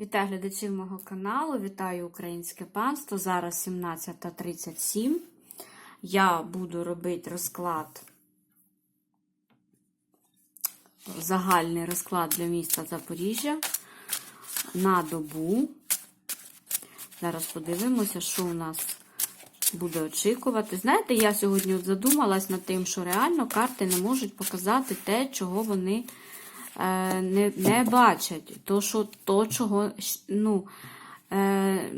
Вітаю глядачів мого каналу, вітаю українське панство. Зараз 17.37. Я буду робити розклад, загальний розклад для міста Запоріжжя на добу. Зараз подивимося, що у нас буде очікувати. Знаєте, я сьогодні задумалась над тим, що реально карти не можуть показати те, чого вони не не бачать. То, що, то, чого, ну, е,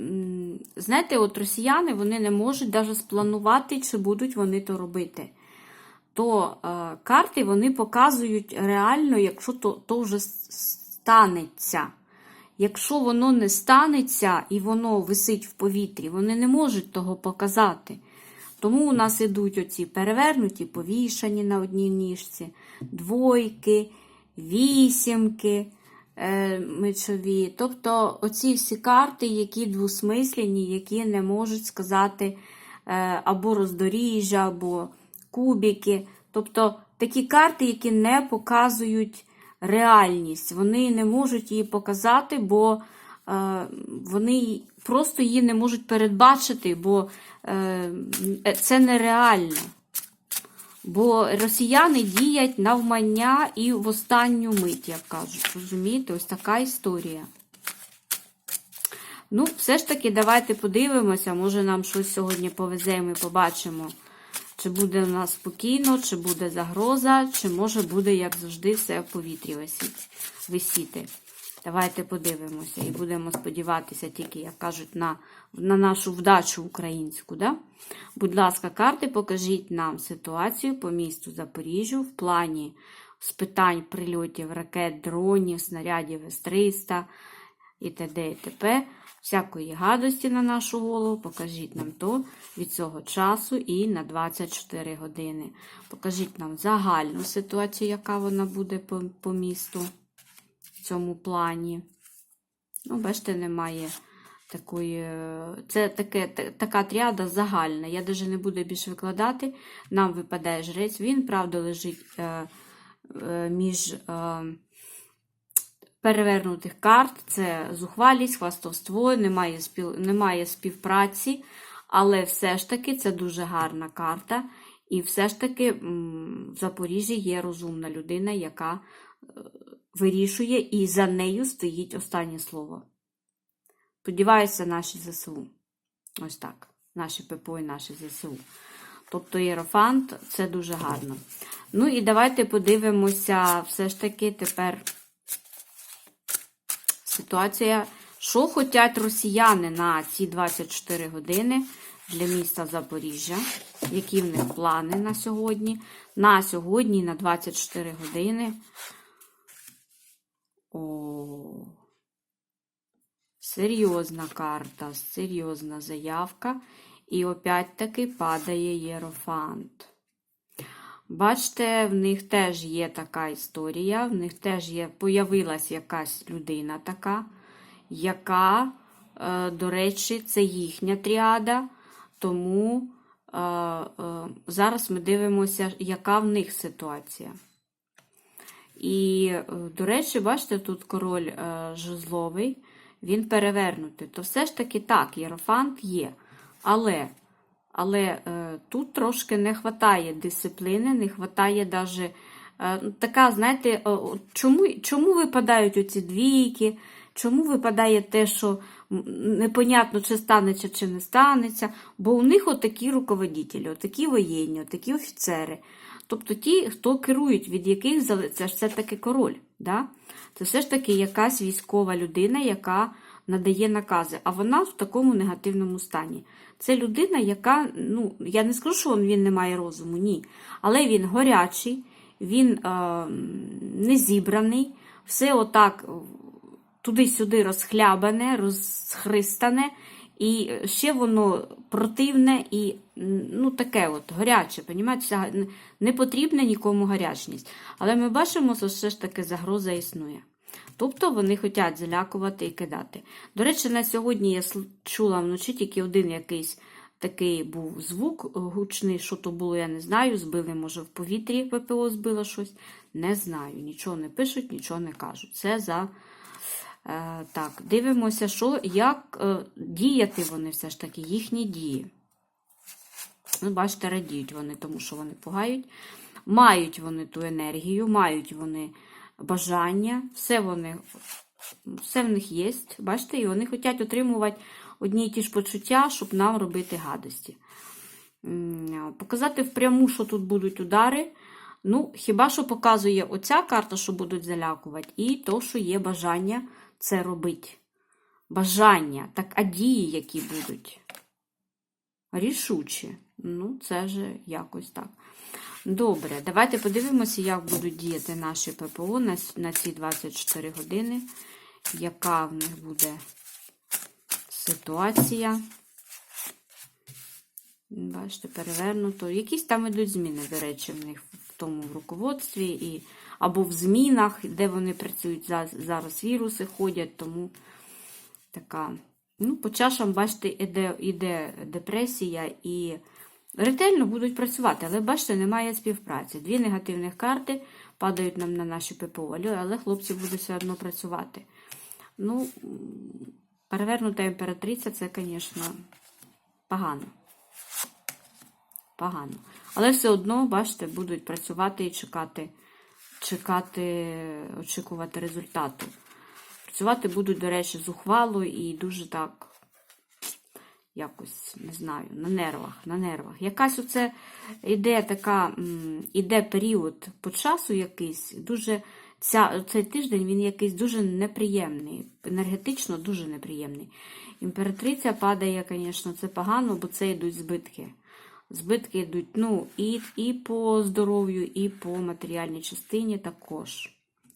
знаєте, от росіяни вони не можуть навіть спланувати, чи будуть вони то робити. То е, карти вони показують реально, якщо то, то вже станеться. Якщо воно не станеться і воно висить в повітрі, вони не можуть того показати. Тому у нас ідуть оці перевернуті, повішані на одній ніжці, двойки, вісімки е, мечові. Тобто оці всі карти, які двусмислені, які не можуть сказати е, або роздоріжжя, або кубики. Тобто такі карти, які не показують реальність. Вони не можуть її показати, бо е, вони просто її не можуть передбачити, бо це нереально. Бо росіяни діють навмання і в останню мить, як кажуть. Розумієте, ось така історія. Ну, все ж таки, давайте подивимося, може нам щось сьогодні повезе, і ми побачимо. Чи буде у нас спокійно, чи буде загроза, чи може буде, як завжди, все в повітрі висіти. Давайте подивимося і будемо сподіватися тільки, як кажуть, на на нашу вдачу українську. Да? Будь ласка, карти, покажіть нам ситуацію по місту Запоріжжю в плані з питань прильотів ракет, дронів, снарядів С-300 і т.д. і т.п. Всякої гадості на нашу голову, покажіть нам то від цього часу і на 24 години. Покажіть нам загальну ситуацію, яка вона буде по, по місту цьому плані. Ну, бачите, немає такої. Це таке, така тріада загальна. Я навіть не буду більше викладати. Нам випадає жрець. Він, правда, лежить е, е, між. Е, перевернутих карт це зухвалість, хвастовство, немає, спів... немає співпраці, але все ж таки це дуже гарна карта. І все ж таки в Запоріжжі є розумна людина, яка вирішує, і за нею стоїть останнє слово. Сподіваюся, наші ЗСУ. Ось так. Наші ППО і наші ЗСУ. Тобто Єрофант це дуже гарно. Ну і давайте подивимося, все ж таки тепер ситуація, що хочуть росіяни на ці 24 години для міста Запоріжжя, які в них плани на сьогодні. На сьогодні, на 24 години. О, серйозна карта, серйозна заявка. І опять-таки падає Єрофант. Бачите, в них теж є така історія, в них теж є, появилась якась людина така, яка, е, до речі, це їхня тріада, тому е, е, зараз ми дивимося, яка в них ситуація. І, до речі, бачите, тут король жезловий, він перевернутий. То все ж таки так, єрофант є. Але але е, тут трошки не вистачає дисципліни, не вистачає е, така, знаєте, е, чому чому випадають оці двійки, чому випадає те, що непонятно, чи станеться, чи не станеться, бо у них отакі руководителі, отакі воєнні, отакі офіцери. Тобто ті, хто керують, від яких це ж все таки король. Да? Це все ж таки якась військова людина, яка надає накази, а вона в такому негативному стані. Це людина, яка, ну, я не скажу, що він не має розуму, ні. Але він горячий, він е, незібраний, все отак туди-сюди розхлябане, розхристане, і ще воно противне і ну, таке от гаряче. Понімаєте? Не потрібна нікому гарячність. Але ми бачимо, що все ж таки загроза існує. Тобто вони хочуть залякувати і кидати. До речі, на сьогодні я чула вночі тільки один якийсь такий був звук гучний, що то було, я не знаю. Збили, може, в повітрі ППО збило щось. Не знаю. Нічого не пишуть, нічого не кажуть. Це за Е, так, дивимося, що, як е, діяти вони все ж таки, їхні дії. Ну, бачите, радіють вони, тому що вони пугають. Мають вони ту енергію, мають вони бажання, все вони, все в них є. Бачите, і вони хочуть отримувати одні і ті ж почуття, щоб нам робити гадості. Показати впряму, що тут будуть удари. Ну, хіба що показує оця карта, що будуть залякувати, і то, що є бажання це робити. Бажання, так а дії, які будуть. Рішучі. Ну, це же якось так. Добре, давайте подивимося, як будуть діяти наші ППО на, на ці 24 години. Яка в них буде ситуація? Бачите, перевернуто. Якісь там ідуть зміни, до речі, в них в тому в руководстві і, або в змінах, де вони працюють. Зараз віруси ходять, тому така. Ну, по чашам, бачите, іде, іде депресія і ретельно будуть працювати, але бачите, немає співпраці. Дві негативних карти падають нам на наші ППО, але- хлопці будуть все одно працювати. Ну, перевернута імператриця це, звісно, погано. Погано. Але все одно, бачите, будуть працювати і чекати, чекати, очікувати результату. Працювати будуть, до речі, зухвало і дуже так, якось, не знаю, на нервах, на нервах. Якась оце іде така, іде період по часу якийсь, дуже, ця, цей тиждень він якийсь дуже неприємний, енергетично дуже неприємний. Імператриця падає, звісно, це погано, бо це йдуть збитки. Збитки йдуть ну, і, і по здоров'ю, і по матеріальній частині також.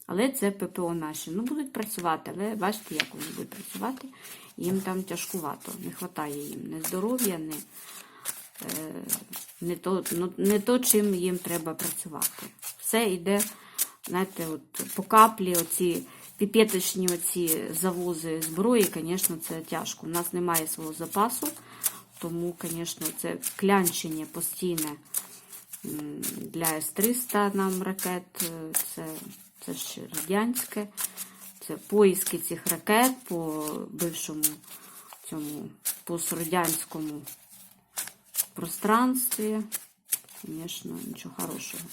Але це ППО наші. Ну, будуть працювати, але бачите, як вони будуть працювати. Їм там тяжкувато. Не вистачає їм ні здоров'я, ні, е, не, то, ну, не то, чим їм треба працювати. Все йде, знаєте, от по каплі, оці піпеточні оці завози зброї, звісно, це тяжко. У нас немає свого запасу, тому, звісно, це клянчення постійне для С-300 нам ракет. е, Це, це ж радянське. Це поиски цих ракет по бившому цьому пострадянському пространстві. Звісно, нічого хорошого.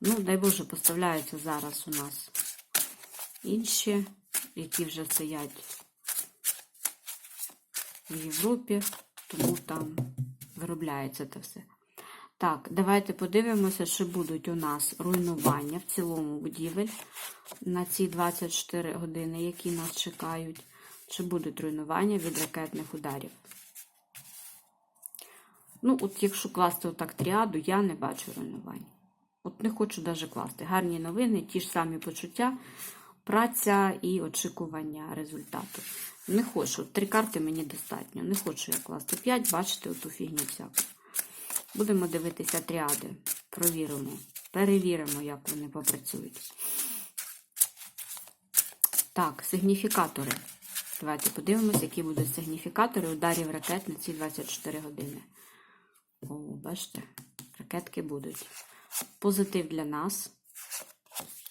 Ну, дай Боже, поставляються зараз у нас інші, які вже стоять в Європі, тому там виробляється це все. Так, давайте подивимося, чи будуть у нас руйнування в цілому будівель на ці 24 години, які нас чекають. Чи будуть руйнування від ракетних ударів? Ну, от якщо класти отак тріаду, я не бачу руйнувань. От не хочу навіть класти. Гарні новини, ті ж самі почуття, праця і очікування результату. Не хочу. Три карти мені достатньо. Не хочу я класти 5, бачите, оту фігню всяку. Будемо дивитися тріади. Провіримо. Перевіримо, як вони попрацюють. Так, сигніфікатори. Давайте подивимося, які будуть сигніфікатори ударів ракет на ці 24 години. О, бачите, ракетки будуть. Позитив для нас,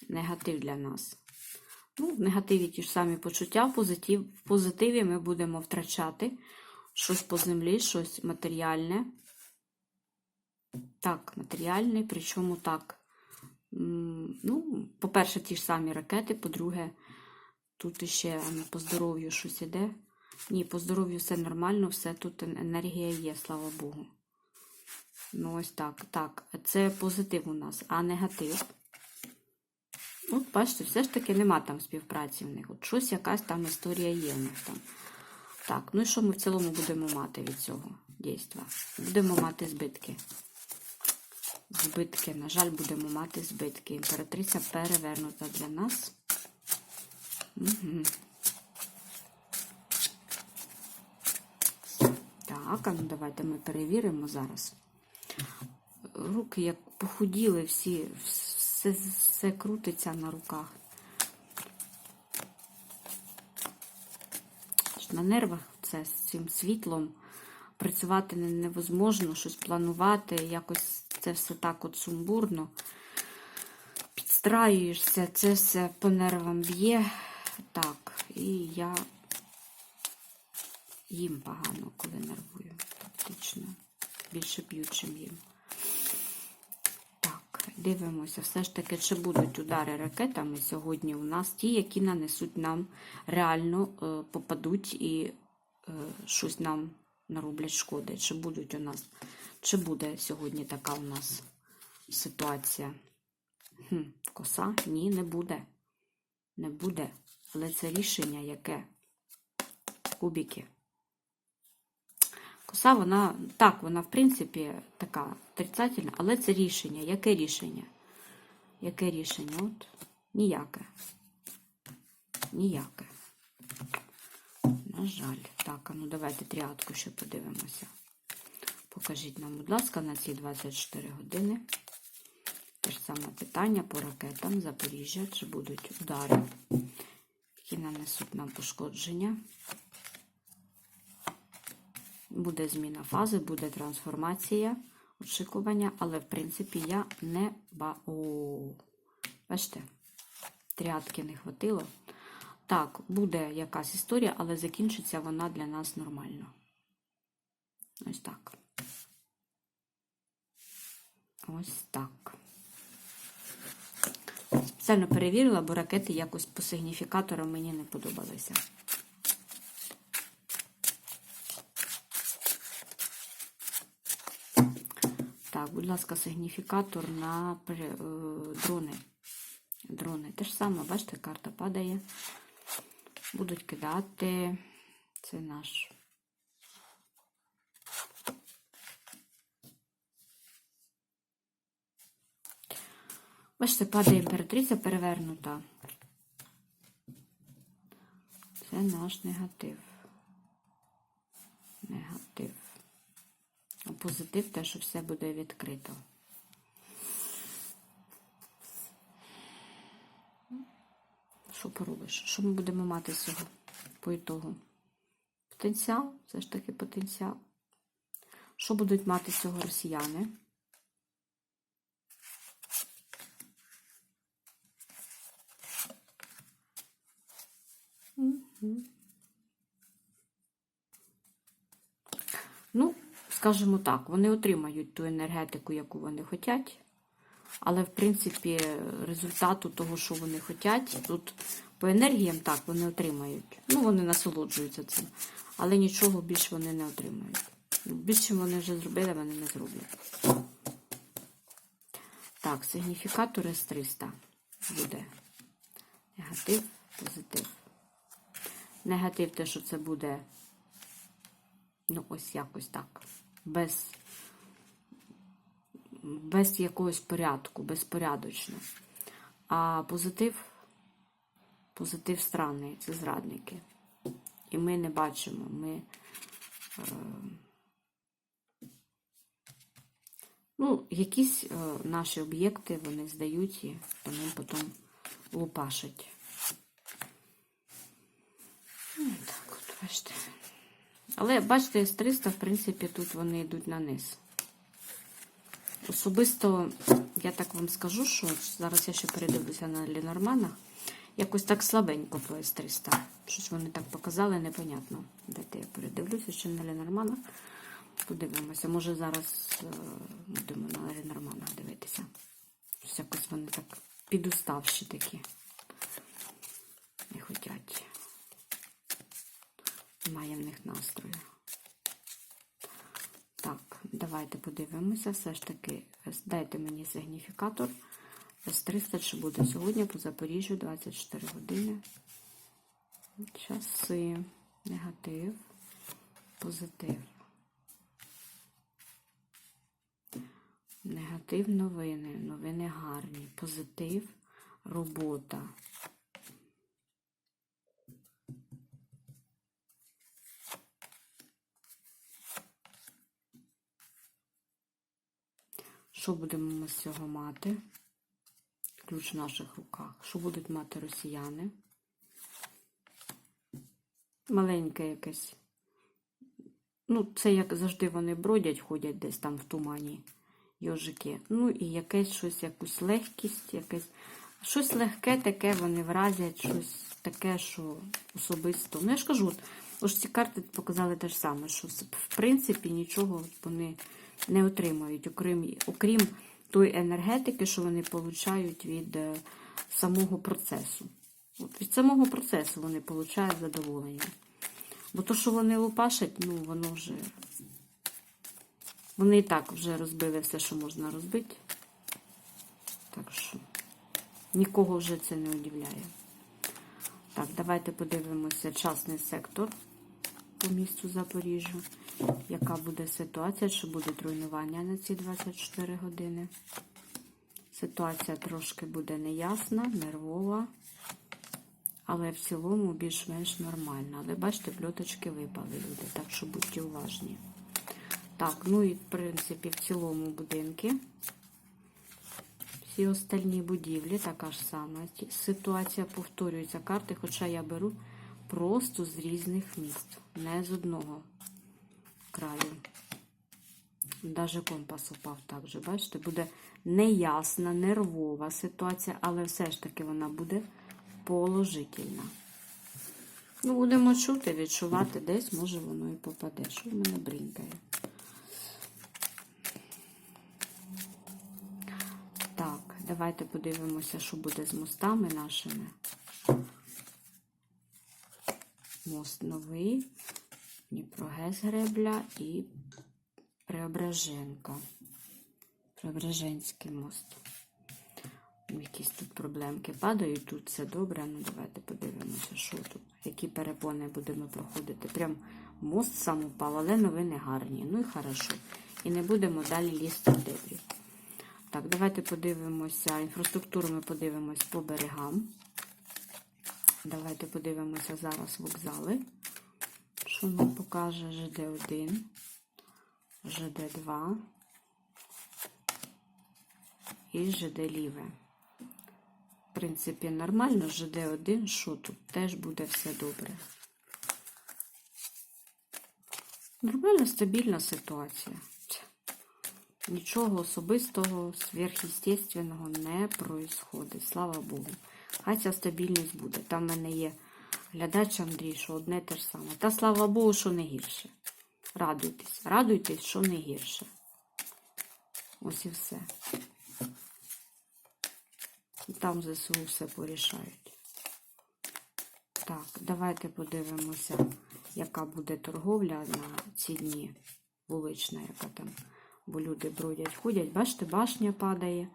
негатив для нас. Ну, в негативі ті ж самі почуття, в позитив, в позитиві ми будемо втрачати щось по землі, щось матеріальне. Так, матеріальне, причому так. Ну, по-перше, ті ж самі ракети, по-друге, тут іще по здоров'ю щось іде. Ні, по здоров'ю все нормально, все тут енергія є, слава Богу. Ну, ось так. Так, це позитив у нас, а негатив. От, бачите, все ж таки нема там співпраці в них. От щось якась там історія є в них там. Так, ну і що ми в цілому будемо мати від цього дійства? Будемо мати збитки. Збитки, на жаль, будемо мати збитки. Імператриця перевернута для нас. Угу. Так, а ну давайте ми перевіримо зараз. Руки як похуділи всі, все, все крутиться на руках. На нервах це з цим світлом працювати невозможно, щось планувати, якось це все так от сумбурно. Підстраюєшся, це все по нервам б'є. Так, і я їм погано, коли нервую. Фактично. Більше п'ю, чим їм. Дивимося, все ж таки, чи будуть удари ракетами сьогодні у нас ті, які нанесуть нам реально е, попадуть і е, щось нам нароблять шкоди. Чи будуть у нас, чи буде сьогодні така у нас ситуація? Хм, коса? Ні, не буде. Не буде. Але це рішення яке? Кубики. Коса, вона, так, вона, в принципі, така отрицательна, але це рішення. Яке рішення? Яке рішення? От, ніяке. Ніяке. На жаль. Так, а ну давайте тріадку ще подивимося. Покажіть нам, будь ласка, на ці 24 години. Те ж саме питання по ракетам Запоріжжя. Чи будуть удари, які нанесуть нам пошкодження? Буде зміна фази, буде трансформація, очікування, але, в принципі, я не ба. О, бачите, тріадки не хватило. Так, буде якась історія, але закінчиться вона для нас нормально. Ось так. Ось так. Спеціально перевірила, бо ракети якось по сигніфікаторам мені не подобалися. Так, будь ласка, сигніфікатор на е, дрони. Дрони. Те ж саме, бачите, карта падає. Будуть кидати. Це наш. Бачите, падає імператриця перевернута. Це наш негатив. Негатив. Позитив те, що все буде відкрито. Що поробиш? Що ми будемо мати з цього по ітогу? Потенціал, все ж таки потенціал. Що будуть мати з цього росіяни? Ну, скажімо так, вони отримають ту енергетику, яку вони хочуть. Але, в принципі, результату того, що вони хочуть, тут по енергіям так вони отримають. Ну, вони насолоджуються цим. Але нічого більше вони не отримають. Більше вони вже зробили, вони не зроблять. Так, сигніфікатор С300 буде. Негатив, позитив. Негатив те, що це буде, ну, ось якось так. Без без якогось порядку, безпорядочно. А позитив, позитив странний, це зрадники. І ми не бачимо, ми. Е, ну, якісь е, наші об'єкти вони здають і по ним потім лупашать. Ну, Так, от бачите. Але бачите, з 300, в принципі, тут вони йдуть на низ. Особисто, я так вам скажу, що зараз я ще передивлюся на Ленорманах. Якось так слабенько по С300. Щось вони так показали, непонятно. Дайте я передивлюся ще на Ленорманах. Подивимося. Може зараз е, будемо на Ленорманах дивитися. Щось якось вони так підуставші такі. Не хотять. Немає в них настрою. Так, давайте подивимося. Все ж таки, дайте мені сигніфікатор. С-300 чи буде сьогодні по Запоріжжю 24 години. Часи. Негатив. Позитив. Негатив новини. Новини гарні. Позитив. Робота. Що будемо ми з цього мати? Ключ в наших руках. Що будуть мати росіяни? Маленьке якесь. Ну, це як завжди вони бродять, ходять десь там в тумані йожики. Ну і якесь щось, якусь легкість, якесь Щось легке таке вони вразять, щось таке, що особисто. Ну, я ж кажу, от, ось ці карти показали те ж саме, що в принципі нічого вони не отримають, окрім, окрім тої енергетики, що вони получають від е, самого процесу. Від самого процесу вони получають задоволення. Бо то, що вони лупашать, ну, воно вже. Вони і так вже розбили все, що можна розбити. Так що нікого вже це не удивляє. Так, давайте подивимося частний сектор по місту Запоріжжя. Яка буде ситуація, чи будуть руйнування на ці 24 години? Ситуація трошки буде неясна, нервова, але в цілому більш-менш нормальна. Але бачите, пльоточки випали люди, так що будьте уважні. Так, ну і в принципі в цілому будинки. Всі остальні будівлі така ж сама. Ситуація повторюється карти, хоча я беру просто з різних міст, не з одного краю. Даже компас упав так же, бачите, буде неясна, нервова ситуація, але все ж таки вона буде положительна. Ну, будемо чути, відчувати десь, може воно і попаде. Що в мене брінкає? Так, давайте подивимося, що буде з мостами нашими. Мост новий, Дніпрогес гребля і Преображенка. Преображенський мост. Якісь тут проблемки падають, тут все добре. Ну, давайте подивимося, що тут, які перепони будемо проходити. Прям мост сам упав, але новини гарні. Ну і хорошо. І не будемо далі лізти в дебрі. Так, давайте подивимося. Інфраструктуру ми подивимось по берегам. Давайте подивимося зараз вокзали. Що нам покаже ЖД1, ЖД2 і ЖД Ліве. В принципі, нормально, ЖД1, що тут теж буде все добре. Нормальна, стабільна ситуація. Нічого особистого, сверхъестественного не происходить. Слава Богу. Хай ця стабільність буде. Там в мене є глядач Андрій, що одне те ж саме. Та слава Богу, що не гірше. Радуйтесь. Радуйтесь, що не гірше. Ось і все. І там ЗСУ все порішають. Так, давайте подивимося, яка буде торговля на ці дні. Вулична, яка там. Бо люди бродять, ходять. Бачите, башня падає.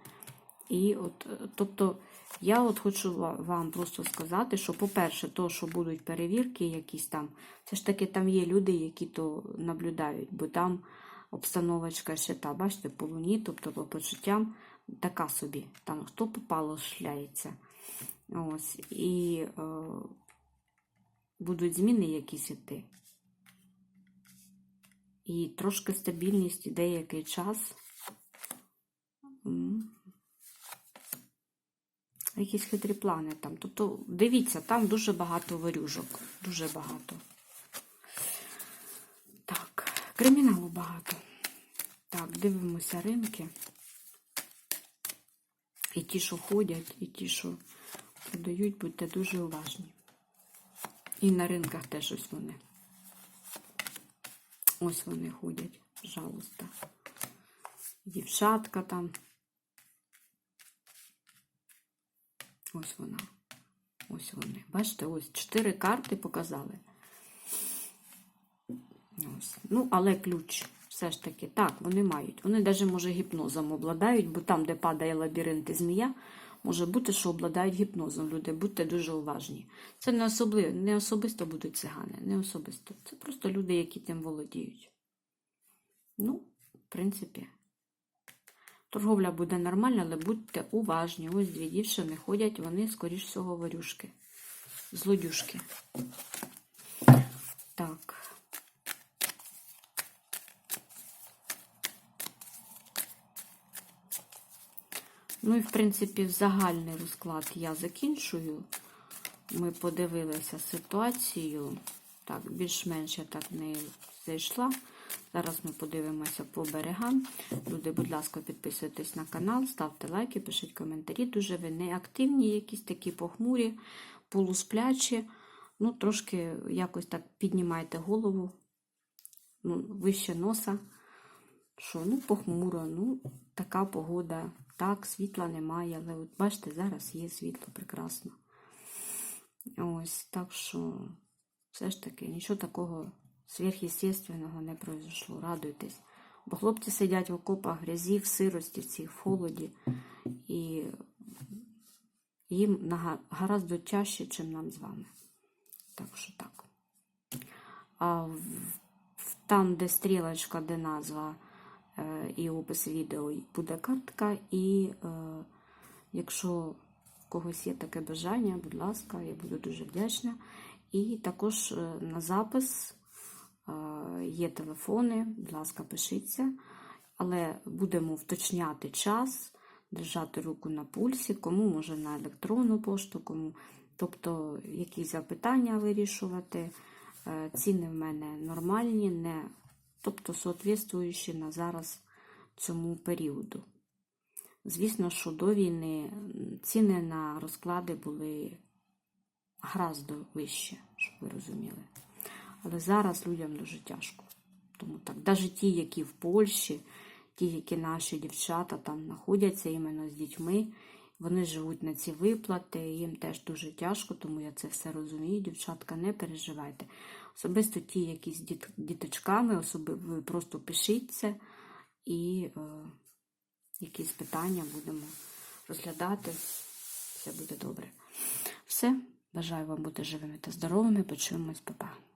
І от, е, тобто, я от хочу вам просто сказати, що, по-перше, то, що будуть перевірки якісь там, це ж таки там є люди, які то наблюдають, бо там обстановочка ще та, бачите, по луні, тобто по почуттям така собі. Там хто попало, шляється. Ось. І е, будуть зміни якісь іти. І трошки стабільність і деякий час. Якісь хитрі плани там. Тобто, дивіться, там дуже багато варюжок. Дуже багато. Так, криміналу багато. Так, дивимося ринки. І ті, що ходять, і ті, що продають, будьте дуже уважні. І на ринках теж ось вони. Ось вони ходять, пожалуйста. Дівчатка там. Ось вона. Ось вони. Бачите, ось чотири карти показали. Ось. Ну, але ключ все ж таки. Так, вони мають. Вони навіть, може, гіпнозом обладають, бо там, де падає лабіринт і змія, може бути, що обладають гіпнозом. Люди, будьте дуже уважні. Це не, особливо, не особисто будуть цигани, не особисто. Це просто люди, які тим володіють. Ну, в принципі, торговля буде нормальна, але будьте уважні. Ось дві дівчини ходять, вони, скоріш всього, варюшки. Злодюшки. Так. Ну і, в принципі, загальний розклад я закінчую. Ми подивилися ситуацію. Так, більш-менш я так не зайшла. Зараз ми подивимося по берегам. Люди, будь ласка, підписуйтесь на канал, ставте лайки, пишіть коментарі. Дуже ви не активні, якісь такі похмурі, полусплячі. Ну, трошки якось так піднімайте голову, ну, вище носа. Що, ну, похмуро, ну, така погода. Так, світла немає, але от бачите, зараз є світло прекрасно. Ось, так що, все ж таки, нічого такого сверхъестественного не произошло. Радуйтесь. Бо хлопці сидять в окопах грязі, в сирості, в цій в холоді, і їм гораздо тяжче, ніж нам з вами. Так що так. А там, де стрілочка, де назва е, і опис відео, буде картка. І е, якщо когось є таке бажання, будь ласка, я буду дуже вдячна. І також е, на запис є телефони, будь ласка, пишіться. Але будемо вточняти час, держати руку на пульсі, кому може на електронну пошту, кому. Тобто якісь запитання вирішувати. Е, Ціни в мене нормальні, не, тобто соответствуючі на зараз цьому періоду. Звісно, що до війни ціни на розклади були гораздо вищі, щоб ви розуміли. Але зараз людям дуже тяжко. Тому так, навіть ті, які в Польщі, ті, які наші дівчата там знаходяться іменно з дітьми, вони живуть на ці виплати, їм теж дуже тяжко, тому я це все розумію. Дівчатка, не переживайте. Особисто ті, які з діт- діточками, особи, ви просто пишіть це і е, якісь питання будемо розглядати. Все буде добре. Все. Бажаю вам бути живими та здоровими. Почуємось, Па-па.